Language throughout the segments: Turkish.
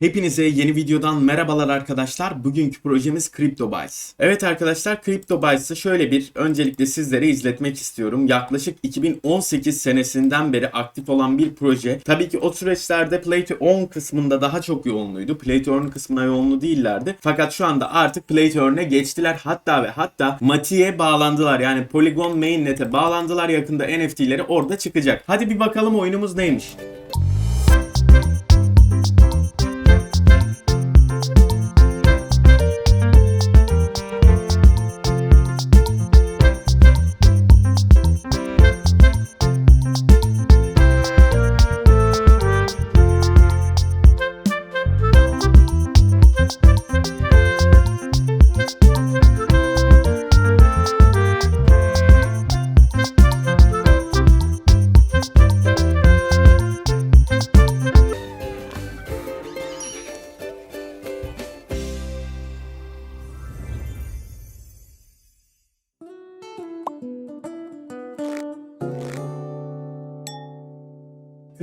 Hepinize yeni videodan merhabalar arkadaşlar. Bugünkü projemiz CryptoBytes. Evet arkadaşlar CryptoBytes'ı şöyle bir öncelikle sizlere izletmek istiyorum. Yaklaşık 2018 senesinden beri aktif olan bir proje. Tabii ki o süreçlerde Play to Earn kısmında daha çok yoğunluydu. Play to Earn kısmına yoğunlu değillerdi. Fakat şu anda artık Play to Earn'e geçtiler. Hatta ve hatta Mati'ye bağlandılar. Yani Polygon Mainnet'e bağlandılar. Yakında NFT'leri orada çıkacak. Hadi bir bakalım oyunumuz neymiş.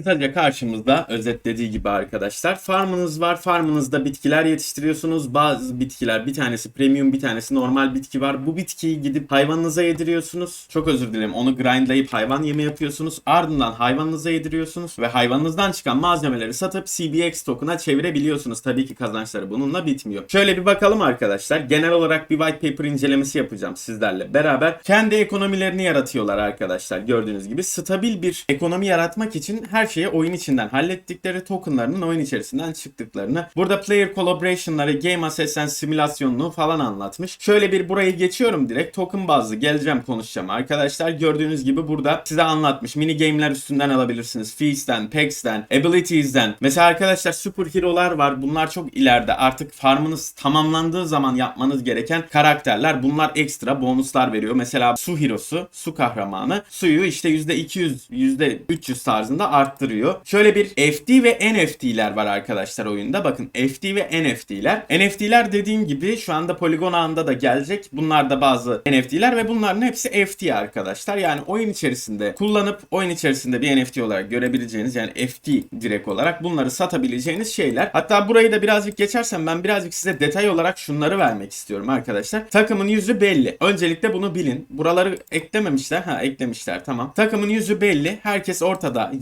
Kısaca karşımızda özetlediği gibi arkadaşlar farmınız var. Farmınızda bitkiler yetiştiriyorsunuz. Bazı bitkiler bir tanesi premium bir tanesi normal bitki var. Bu bitkiyi gidip hayvanınıza yediriyorsunuz. Çok özür dilerim onu grindlayıp hayvan yemi yapıyorsunuz. Ardından hayvanınıza yediriyorsunuz ve hayvanınızdan çıkan malzemeleri satıp CBX token'a çevirebiliyorsunuz. Tabii ki kazançları bununla bitmiyor. Şöyle bir bakalım arkadaşlar. Genel olarak bir white paper incelemesi yapacağım sizlerle beraber. Kendi ekonomilerini yaratıyorlar arkadaşlar. Gördüğünüz gibi stabil bir ekonomi yaratmak için her şeyi oyun içinden hallettikleri tokenlarının oyun içerisinden çıktıklarını. Burada player collaboration'ları, game assessment simülasyonunu falan anlatmış. Şöyle bir burayı geçiyorum direkt. Token bazlı geleceğim konuşacağım arkadaşlar. Gördüğünüz gibi burada size anlatmış. Mini game'ler üstünden alabilirsiniz. Fees'ten, Pex'ten, Abilities'den. Mesela arkadaşlar super hero'lar var. Bunlar çok ileride. Artık farmınız tamamlandığı zaman yapmanız gereken karakterler. Bunlar ekstra bonuslar veriyor. Mesela su hero'su, su kahramanı. Suyu işte %200, %300 tarzında arttırıyor. Şöyle bir FT ve NFT'ler var arkadaşlar oyunda. Bakın FT ve NFT'ler. NFT'ler dediğim gibi şu anda Polygon ağında da gelecek. Bunlar da bazı NFT'ler ve bunların hepsi FT arkadaşlar. Yani oyun içerisinde kullanıp oyun içerisinde bir NFT olarak görebileceğiniz yani FT direkt olarak bunları satabileceğiniz şeyler. Hatta burayı da birazcık geçersem ben birazcık size detay olarak şunları vermek istiyorum arkadaşlar. Takımın yüzü belli. Öncelikle bunu bilin. Buraları eklememişler. Ha eklemişler tamam. Takımın yüzü belli. Herkes ortada.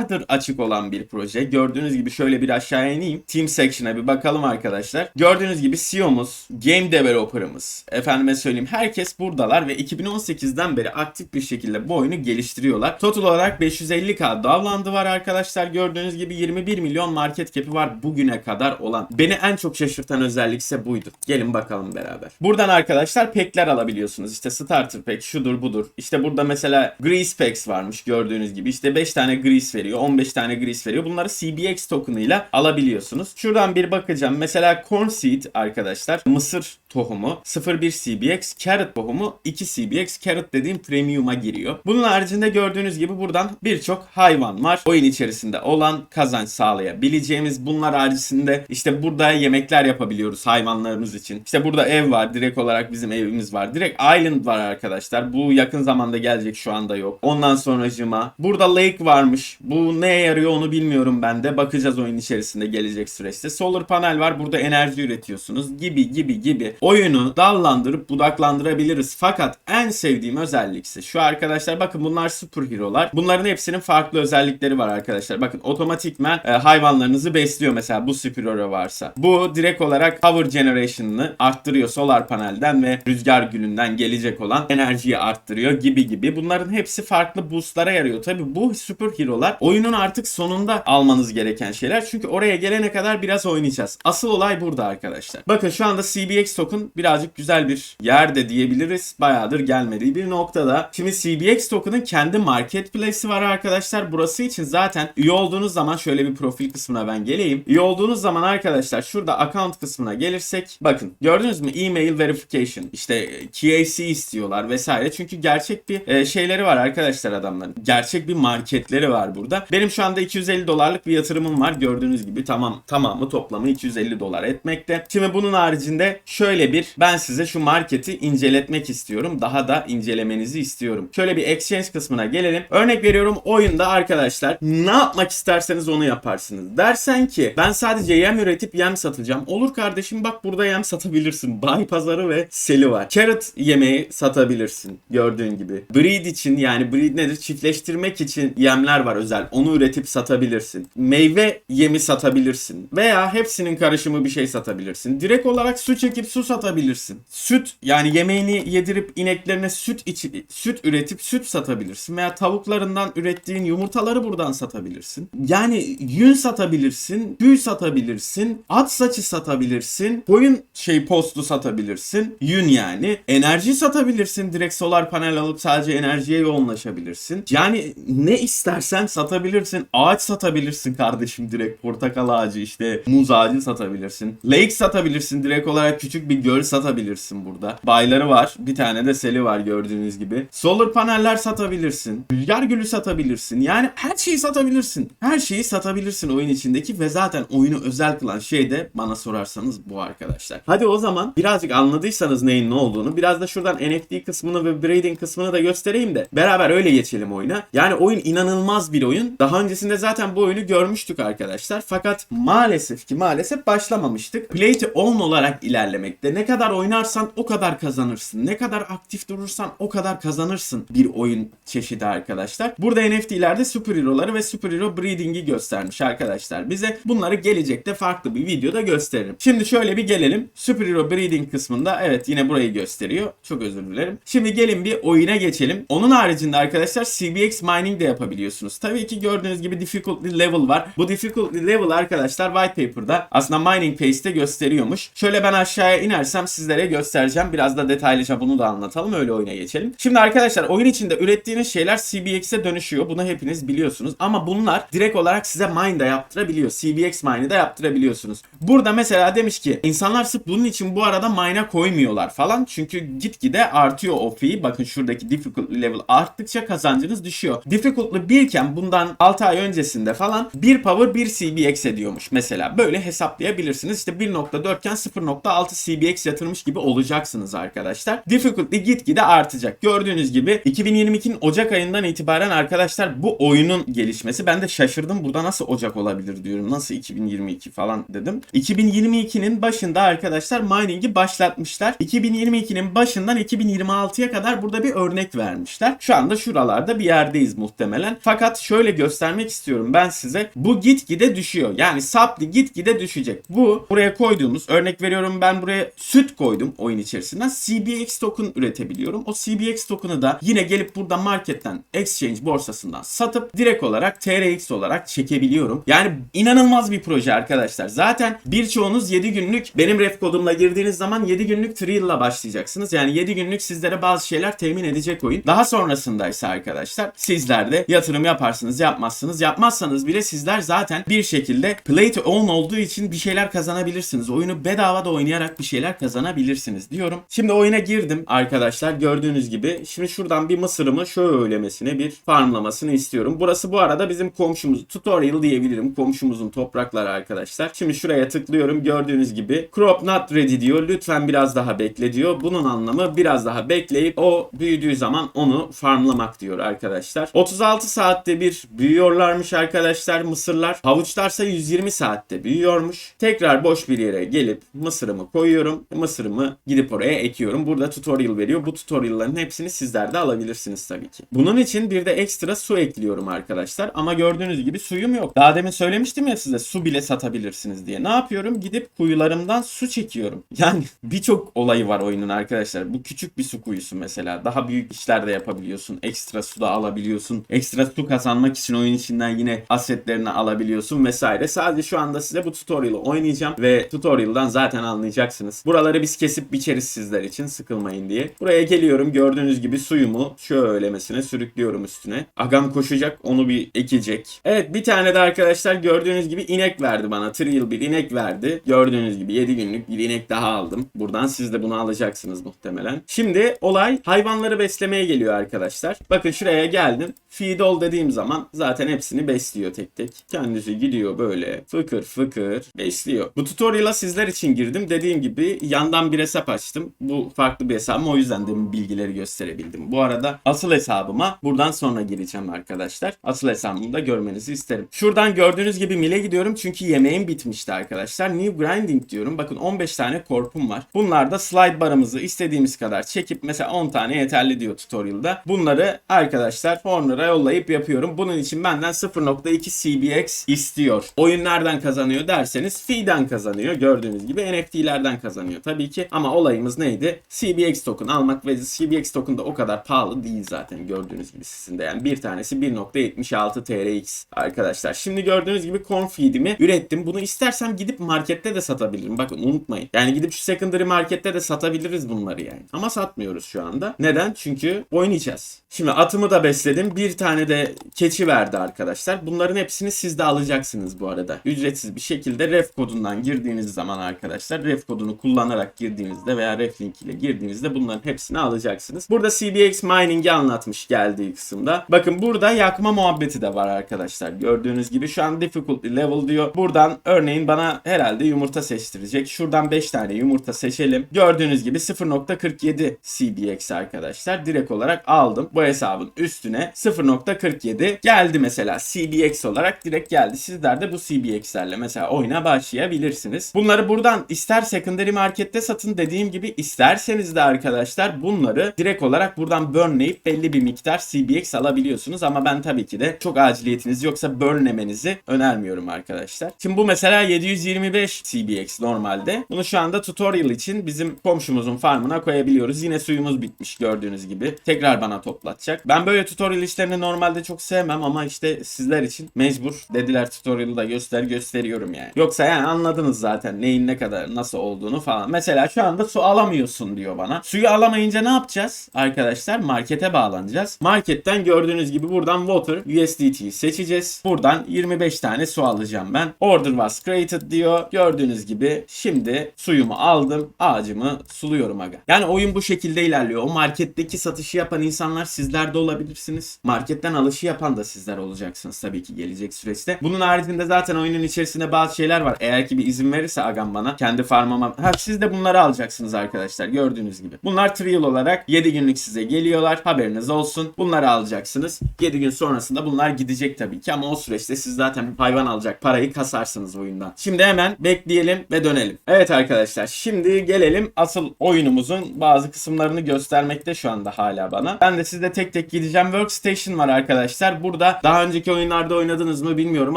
Yıllardır açık olan bir proje. Gördüğünüz gibi şöyle bir aşağıya ineyim. Team Section'a bir bakalım arkadaşlar. Gördüğünüz gibi CEO'muz, Game Developer'ımız, efendime söyleyeyim herkes buradalar ve 2018'den beri aktif bir şekilde bu oyunu geliştiriyorlar. Total olarak 550k download'ı var arkadaşlar. Gördüğünüz gibi 21 milyon market cap'i var bugüne kadar olan. Beni en çok şaşırtan özellik ise buydu. Gelin bakalım beraber. Buradan arkadaşlar pack'ler alabiliyorsunuz. İşte starter pack şudur budur. İşte burada mesela grease packs varmış gördüğünüz gibi. İşte 5 tane grease veriyor. 15 tane grease veriyor. Bunları CBX token'ıyla alabiliyorsunuz. Şuradan bir bakacağım. Mesela corn seed arkadaşlar. Mısır tohumu 01 CBX, carrot tohumu 2 CBX. Carrot dediğim premium'a giriyor. Bunun haricinde gördüğünüz gibi buradan birçok hayvan var. Oyun içerisinde olan kazanç sağlayabileceğimiz bunlar haricinde işte burada yemekler yapabiliyoruz hayvanlarımız için. İşte burada ev var. Direkt olarak bizim evimiz var. Direkt island var arkadaşlar. Bu yakın zamanda gelecek şu anda yok. Ondan sonracıma burada lake varmış. Bu neye yarıyor onu bilmiyorum ben de. Bakacağız oyun içerisinde gelecek süreçte. Solar panel var. Burada enerji üretiyorsunuz gibi gibi gibi. Oyunu dallandırıp budaklandırabiliriz. Fakat en sevdiğim özellik ise şu arkadaşlar bakın bunlar super hero'lar. Bunların hepsinin farklı özellikleri var arkadaşlar. Bakın otomatikmen e, hayvanlarınızı besliyor mesela bu super hero varsa. Bu direkt olarak power generation'ını arttırıyor solar panelden ve rüzgar gülünden gelecek olan enerjiyi arttırıyor gibi gibi. Bunların hepsi farklı boostlara yarıyor. Tabi bu super hero'lar oyunun artık sonunda almanız gereken şeyler. Çünkü oraya gelene kadar biraz oynayacağız. Asıl olay burada arkadaşlar. Bakın şu anda CBX token birazcık güzel bir yerde diyebiliriz. Bayağıdır gelmediği bir noktada. Şimdi CBX token'ın kendi marketplace'i var arkadaşlar. Burası için zaten üye olduğunuz zaman şöyle bir profil kısmına ben geleyim. Üye olduğunuz zaman arkadaşlar şurada account kısmına gelirsek bakın gördünüz mü email verification işte KYC istiyorlar vesaire. Çünkü gerçek bir e, şeyleri var arkadaşlar adamların. Gerçek bir marketleri var burada. Benim şu anda 250 dolarlık bir yatırımım var. Gördüğünüz gibi tamam tamamı toplamı 250 dolar etmekte. Şimdi bunun haricinde şöyle şöyle bir ben size şu marketi inceletmek istiyorum. Daha da incelemenizi istiyorum. Şöyle bir exchange kısmına gelelim. Örnek veriyorum oyunda arkadaşlar ne yapmak isterseniz onu yaparsınız. Dersen ki ben sadece yem üretip yem satacağım. Olur kardeşim bak burada yem satabilirsin. Bay pazarı ve seli var. Carrot yemeği satabilirsin gördüğün gibi. Breed için yani breed nedir? Çiftleştirmek için yemler var özel. Onu üretip satabilirsin. Meyve yemi satabilirsin. Veya hepsinin karışımı bir şey satabilirsin. Direkt olarak su çekip su satabilirsin. Süt yani yemeğini yedirip ineklerine süt içi, süt üretip süt satabilirsin. Veya tavuklarından ürettiğin yumurtaları buradan satabilirsin. Yani yün satabilirsin, tüy satabilirsin, at saçı satabilirsin, koyun şey postu satabilirsin, yün yani. Enerji satabilirsin, direkt solar panel alıp sadece enerjiye yoğunlaşabilirsin. Yani ne istersen satabilirsin. Ağaç satabilirsin kardeşim direkt portakal ağacı işte muz ağacı satabilirsin. Lake satabilirsin direkt olarak küçük bir göl satabilirsin burada. Bayları var. Bir tane de seli var gördüğünüz gibi. Solar paneller satabilirsin. Rüzgar gülü satabilirsin. Yani her şeyi satabilirsin. Her şeyi satabilirsin oyun içindeki ve zaten oyunu özel kılan şey de bana sorarsanız bu arkadaşlar. Hadi o zaman birazcık anladıysanız neyin ne olduğunu biraz da şuradan NFT kısmını ve braiding kısmını da göstereyim de beraber öyle geçelim oyuna. Yani oyun inanılmaz bir oyun. Daha öncesinde zaten bu oyunu görmüştük arkadaşlar. Fakat maalesef ki maalesef başlamamıştık. Play to own olarak ilerlemekte. Ne kadar oynarsan o kadar kazanırsın. Ne kadar aktif durursan o kadar kazanırsın bir oyun çeşidi arkadaşlar. Burada NFT'lerde superhero'ları ve superhero breeding'i göstermiş arkadaşlar. Bize bunları gelecekte farklı bir videoda gösteririm. Şimdi şöyle bir gelelim. Superhero breeding kısmında evet yine burayı gösteriyor. Çok özür dilerim. Şimdi gelin bir oyuna geçelim. Onun haricinde arkadaşlar CBX mining de yapabiliyorsunuz. Tabii ki gördüğünüz gibi difficulty level var. Bu difficulty level arkadaşlar white paper'da aslında mining pace'te gösteriyormuş. Şöyle ben aşağıya inersem sizlere göstereceğim. Biraz da detaylıca bunu da anlatalım. Öyle oyuna geçelim. Şimdi arkadaşlar oyun içinde ürettiğiniz şeyler CBX'e dönüşüyor. Bunu hepiniz biliyorsunuz. Ama bunlar direkt olarak size mine de yaptırabiliyor. CBX mine'i de yaptırabiliyorsunuz. Burada mesela demiş ki insanlar sırf bunun için bu arada mine'a koymuyorlar falan. Çünkü gitgide artıyor o fee. Bakın şuradaki difficulty level arttıkça kazancınız düşüyor. Difficulty 1 iken bundan 6 ay öncesinde falan 1 power 1 CBX ediyormuş mesela. Böyle hesaplayabilirsiniz. İşte 1.4 iken 0.6 CBX yatırmış gibi olacaksınız arkadaşlar. Difficulty gitgide artacak. Gördüğünüz gibi 2022'nin Ocak ayından itibaren arkadaşlar bu oyunun gelişmesi. Ben de şaşırdım. Burada nasıl Ocak olabilir diyorum. Nasıl 2022 falan dedim. 2022'nin başında arkadaşlar mining'i başlatmışlar. 2022'nin başından 2026'ya kadar burada bir örnek vermişler. Şu anda şuralarda bir yerdeyiz muhtemelen. Fakat şöyle göstermek istiyorum ben size. Bu gitgide düşüyor. Yani sapli gitgide düşecek. Bu buraya koyduğumuz örnek veriyorum ben buraya süt koydum oyun içerisinden. CBX token üretebiliyorum. O CBX token'ı da yine gelip burada marketten exchange borsasından satıp direkt olarak TRX olarak çekebiliyorum. Yani inanılmaz bir proje arkadaşlar. Zaten birçoğunuz 7 günlük benim ref kodumla girdiğiniz zaman 7 günlük trill'la başlayacaksınız. Yani 7 günlük sizlere bazı şeyler temin edecek oyun. Daha sonrasında ise arkadaşlar sizler de yatırım yaparsınız yapmazsınız. Yapmazsanız bile sizler zaten bir şekilde play to own olduğu için bir şeyler kazanabilirsiniz. Oyunu bedava da oynayarak bir şeyler kazanabilirsiniz diyorum. Şimdi oyuna girdim arkadaşlar gördüğünüz gibi. Şimdi şuradan bir mısırımı şöylemesine bir farmlamasını istiyorum. Burası bu arada bizim komşumuz. Tutorial diyebilirim. Komşumuzun toprakları arkadaşlar. Şimdi şuraya tıklıyorum. Gördüğünüz gibi crop not ready diyor. Lütfen biraz daha bekle diyor. Bunun anlamı biraz daha bekleyip o büyüdüğü zaman onu farmlamak diyor arkadaşlar. 36 saatte bir büyüyorlarmış arkadaşlar mısırlar. Havuçlarsa 120 saatte büyüyormuş. Tekrar boş bir yere gelip mısırımı koyuyorum. Mısırımı gidip oraya ekiyorum. Burada tutorial veriyor. Bu tutorial'ların hepsini sizler de alabilirsiniz tabii ki. Bunun için bir de ekstra su ekliyorum arkadaşlar. Ama gördüğünüz gibi suyum yok. Daha demin söylemiştim ya size su bile satabilirsiniz diye. Ne yapıyorum? Gidip kuyularımdan su çekiyorum. Yani birçok olayı var oyunun arkadaşlar. Bu küçük bir su kuyusu mesela. Daha büyük işler de yapabiliyorsun. Ekstra su da alabiliyorsun. Ekstra su kazanmak için oyun içinden yine asetlerini alabiliyorsun vesaire. Sadece şu anda size bu tutorial'ı oynayacağım ve tutorial'dan zaten anlayacaksınız. Buraları biz kesip biçeriz sizler için sıkılmayın diye. Buraya geliyorum. Gördüğünüz gibi suyumu şöylemesine sürüklüyorum üstüne. Agam koşacak onu bir ekecek. Evet bir tane de arkadaşlar gördüğünüz gibi inek verdi bana. Trial bir inek verdi. Gördüğünüz gibi 7 günlük bir inek daha aldım. Buradan siz de bunu alacaksınız muhtemelen. Şimdi olay hayvanları beslemeye geliyor arkadaşlar. Bakın şuraya geldim. Feed all dediğim zaman zaten hepsini besliyor tek tek. Kendisi gidiyor böyle fıkır fıkır besliyor. Bu tutorial'a sizler için girdim. Dediğim gibi yandan bir hesap açtım. Bu farklı bir hesabım o yüzden demin bilgileri gösterebildim. Bu arada asıl hesabıma buradan sonra gireceğim arkadaşlar. Asıl hesabımı da görmenizi isterim. Şuradan gördüğünüz gibi Mil'e gidiyorum çünkü yemeğim bitmişti arkadaşlar. New Grinding diyorum. Bakın 15 tane korpum var. Bunlarda slide barımızı istediğimiz kadar çekip mesela 10 tane yeterli diyor tutorial'da. Bunları arkadaşlar Horner'a yollayıp yapıyorum. Bunun için benden 0.2 CBX istiyor. Oyun nereden kazanıyor derseniz fee'den kazanıyor. Gördüğünüz gibi NFT'lerden kazanıyor tabii ki. Ama olayımız neydi? CBX token almak ve CBX token da o kadar pahalı değil zaten gördüğünüz gibi sizin de. Yani bir tanesi 1.76 TRX arkadaşlar. Şimdi gördüğünüz gibi corn feed'imi ürettim. Bunu istersem gidip markette de satabilirim. Bakın unutmayın. Yani gidip şu secondary markette de satabiliriz bunları yani. Ama satmıyoruz şu anda. Neden? Çünkü oynayacağız. Şimdi atımı da besledim. Bir tane de keçi verdi arkadaşlar. Bunların hepsini siz de alacaksınız bu arada. Ücretsiz bir şekilde ref kodundan girdiğiniz zaman arkadaşlar ref kodunu kullanarak girdiğinizde veya ref ile girdiğinizde bunların hepsini alacaksınız. Burada CBX mining'i anlatmış geldiği kısımda. Bakın burada yakma muhabbeti de var arkadaşlar. Gördüğünüz gibi şu an difficulty level diyor. Buradan örneğin bana herhalde yumurta seçtirecek. Şuradan 5 tane yumurta seçelim. Gördüğünüz gibi 0.47 CBX arkadaşlar. Direkt olarak aldım. Bu hesabın üstüne 0.47 geldi mesela CBX olarak direkt geldi. Sizler de bu CBX'lerle mesela oyuna başlayabilirsiniz. Bunları buradan ister secondary markette satın dediğim gibi isterseniz de arkadaşlar bunları direkt olarak buradan burnleyip belli bir miktar CBX alabiliyorsunuz ama ben tabii ki de çok aciliyetiniz yoksa burnlemenizi önermiyorum arkadaşlar. Şimdi bu mesela 725 CBX normalde. Bunu şu anda tutorial için bizim komşumuzun farmına koyabiliyoruz. Yine suyumuz bitmiş gördüğünüz gibi. Tekrar bana toplatacak. Ben böyle tutorial işlerini normalde çok sevmem ama işte sizler için mecbur dediler tutorial'ı da göster gösteriyorum yani. Yoksa yani anladınız zaten neyin ne kadar nasıl olduğunu falan. Mesela şu anda su alamıyorsun diyor bana. Suyu alamayınca ne yapacağız? Arkadaşlar markete bağlanacağız. Marketten gördüğünüz gibi buradan water USDT'yi seçeceğiz. Buradan 25 tane su alacağım ben. Order was created diyor. Gördüğünüz gibi şimdi suyumu aldım. Ağacımı suluyorum aga. Yani oyun bu şekilde ilerliyor. O marketteki satışı yapan insanlar sizler de olabilirsiniz. Marketten alışı yapan da sizler olacaksınız tabii ki gelecek süreçte. Bunun haricinde zaten oyunun içerisinde bazı şeyler var. Eğer ki bir izin verirse agam bana kendi farmama. Ha siz de bunları alacaksınız arkadaşlar gördüğünüz gibi. Bunlar trial olarak 7 günlük size geliyorlar. Haberiniz olsun. Bunları alacaksınız. 7 gün sonrasında bunlar gidecek tabii ki ama o süreçte siz zaten hayvan alacak parayı kasarsınız oyundan. Şimdi hemen bekleyelim ve dönelim. Evet arkadaşlar şimdi gelelim asıl oyunumuzun bazı kısımlarını göstermekte şu anda hala bana. Ben de sizde tek tek gideceğim. Workstation var arkadaşlar. Burada daha önceki oyunlarda oynadınız mı bilmiyorum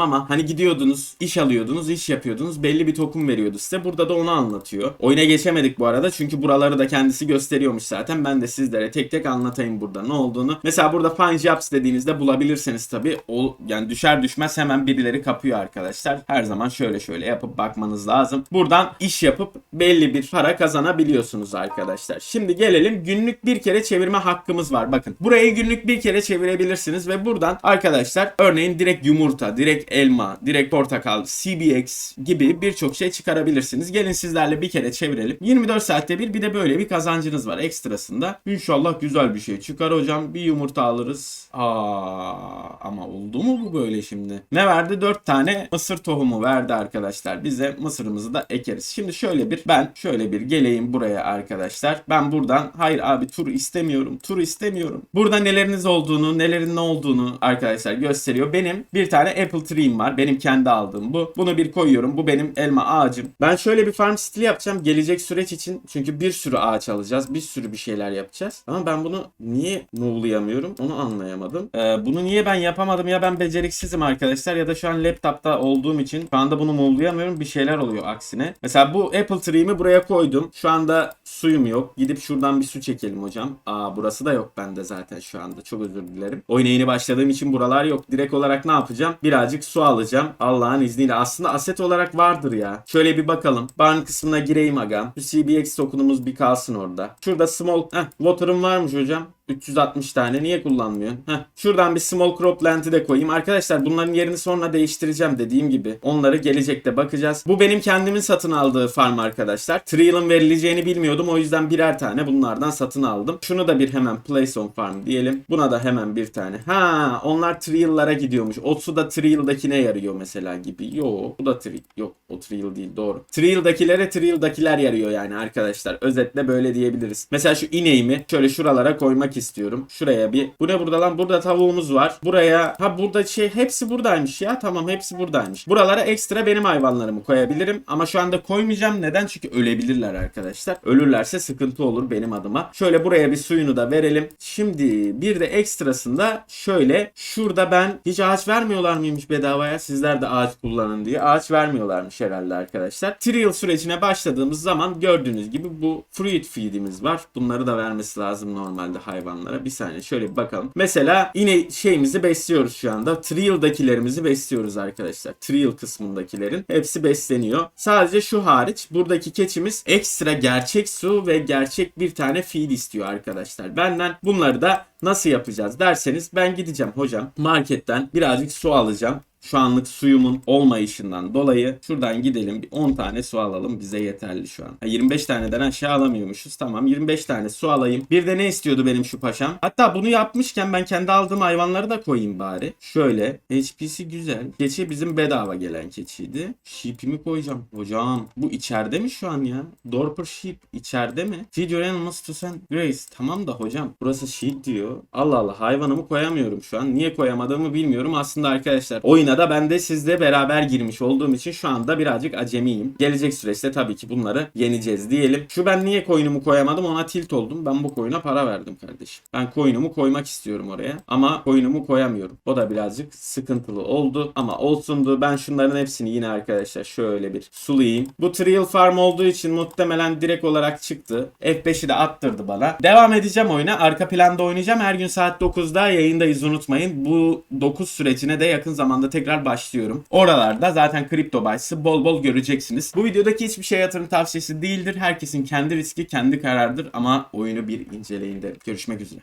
ama hani gidiyordunuz, iş alıyordunuz, iş yapıyordunuz. Belli bir token veriyordu size. Burada da onu anlatıyor. Oyuna geçemedik bu arada çünkü buraları da kendisi gösteriyormuş zaten. Ben de sizlere tek tek anlatayım burada ne olduğunu. Mesela burada find jobs dediğinizde bulabilirsiniz tabii. O yani düşer düşmez hemen birileri kapıyor arkadaşlar. Her zaman şöyle şöyle yapıp bakmanız lazım. Buradan iş yapıp belli bir para kazanabiliyorsunuz arkadaşlar. Şimdi gelelim günlük bir kere çevirme hakkımız var. Bakın burayı günlük bir kere çevirebilirsiniz ve buradan arkadaşlar örneğin direkt yumurta, direkt elma, direkt portakal, CBX gibi birçok şey çıkarabilirsiniz. Gelin sizlerle bir kere çevirelim. 24 saatte bir bir de böyle bir kazancınız var ekstrasında. İnşallah güzel bir şey çıkar hocam. Bir yumurta alırız. Aa, ama oldu mu bu böyle şimdi? Ne verdi? 4 tane mısır tohumu verdi arkadaşlar. Bize mısırımızı da ekeriz. Şimdi şöyle bir ben şöyle bir geleyim buraya arkadaşlar. Ben buradan hayır abi tur istemiyorum. Tur istemiyorum. Burada neleriniz olduğunu, nelerin ne olduğunu arkadaşlar gösteriyor. Benim bir tane apple tree'm var. Benim kendi aldığım bu. Bunu bir koyuyorum. Bu benim elma ağacım. Ben şöyle bir farm stili yapacağım gelecek süreç için. Çünkü bir sürü ağaç alacağız. Bir sürü bir şeyler yapacağız. Ama ben bunu niye move'layamıyorum? Onu anlayamadım. Ee, bunu niye ben yapamadım? Ya ben beceriksizim arkadaşlar ya da şu an laptopta olduğum için şu anda bunu move'layamıyorum. Bir şeyler oluyor aksine. Mesela bu apple tree'mi buraya koydum. Şu anda suyum yok. Gidip şuradan bir su çekelim hocam. Aa burası da yok bende zaten şu anda. Çok özür dilerim. Oyuna yeni başladığım için buralar yok. Direkt olarak ne yapacağım? Birazcık su alacağım. Allah'ın izniyle. Aslında aset olarak vardır ya. Şöyle bir bakalım. Barn kısmına gireyim agam. Şu CBX tokenumuz bir kalsın orada. Şurada small... Heh, water'ım varmış hocam. 360 tane niye kullanmıyorsun? Heh. Şuradan bir small crop lent'i de koyayım. Arkadaşlar bunların yerini sonra değiştireceğim dediğim gibi. Onları gelecekte bakacağız. Bu benim kendimin satın aldığı farm arkadaşlar. Trial'ın verileceğini bilmiyordum. O yüzden birer tane bunlardan satın aldım. Şunu da bir hemen place on farm diyelim. Buna da hemen bir tane. Ha, onlar trial'lara gidiyormuş. Otsu da trial'dakine yarıyor mesela gibi. Yo, bu da trial. Yok, o trial değil doğru. Trial'dakilere trial'dakiler yarıyor yani arkadaşlar. Özetle böyle diyebiliriz. Mesela şu ineğimi şöyle şuralara koymak istiyorum. Şuraya bir. Bu ne burada lan? Burada tavuğumuz var. Buraya. Ha burada şey hepsi buradaymış ya. Tamam hepsi buradaymış. Buralara ekstra benim hayvanlarımı koyabilirim. Ama şu anda koymayacağım. Neden? Çünkü ölebilirler arkadaşlar. Ölürlerse sıkıntı olur benim adıma. Şöyle buraya bir suyunu da verelim. Şimdi bir de ekstrasında şöyle şurada ben hiç ağaç vermiyorlar mıymış bedavaya? Sizler de ağaç kullanın diye. Ağaç vermiyorlarmış herhalde arkadaşlar. Trial sürecine başladığımız zaman gördüğünüz gibi bu fruit feed'imiz var. Bunları da vermesi lazım normalde hayvanlara. Bir saniye şöyle bir bakalım. Mesela yine şeyimizi besliyoruz şu anda. Trial'dakilerimizi besliyoruz arkadaşlar. Trial kısmındakilerin hepsi besleniyor. Sadece şu hariç buradaki keçimiz ekstra gerçek su ve gerçek bir tane feed istiyor arkadaşlar. Benden bunları da nasıl yapacağız derseniz ben gideceğim hocam marketten birazcık su alacağım. Şu anlık suyumun olmayışından dolayı şuradan gidelim bir 10 tane su alalım bize yeterli şu an. Ha, 25 taneden aşağı alamıyormuşuz. Tamam 25 tane su alayım. Bir de ne istiyordu benim şu paşam? Hatta bunu yapmışken ben kendi aldığım hayvanları da koyayım bari. Şöyle HP'si güzel. Keçi bizim bedava gelen keçiydi. Sheep'imi koyacağım. Hocam bu içeride mi şu an ya? Dorper Sheep içeride mi? Feed your animals to St. Grace. Tamam da hocam burası sheep diyor. Allah Allah hayvanımı koyamıyorum şu an. Niye koyamadığımı bilmiyorum. Aslında arkadaşlar oyuna da ben de sizle beraber girmiş olduğum için şu anda birazcık acemiyim. Gelecek süreçte tabii ki bunları yeneceğiz diyelim. Şu ben niye coin'umu koyamadım ona tilt oldum. Ben bu coin'e para verdim kardeşim. Ben coin'umu koymak istiyorum oraya. Ama coin'umu koyamıyorum. O da birazcık sıkıntılı oldu. Ama olsundu. Ben şunların hepsini yine arkadaşlar şöyle bir sulayayım. Bu trial farm olduğu için muhtemelen direkt olarak çıktı. F5'i de attırdı bana. Devam edeceğim oyuna. Arka planda oynayacağım. Her gün saat 9'da yayındayız unutmayın. Bu 9 sürecine de yakın zamanda tekrar başlıyorum. Oralarda zaten kripto bahsi bol bol göreceksiniz. Bu videodaki hiçbir şey yatırım tavsiyesi değildir. Herkesin kendi riski, kendi kararıdır ama oyunu bir inceleyin derim. Görüşmek üzere.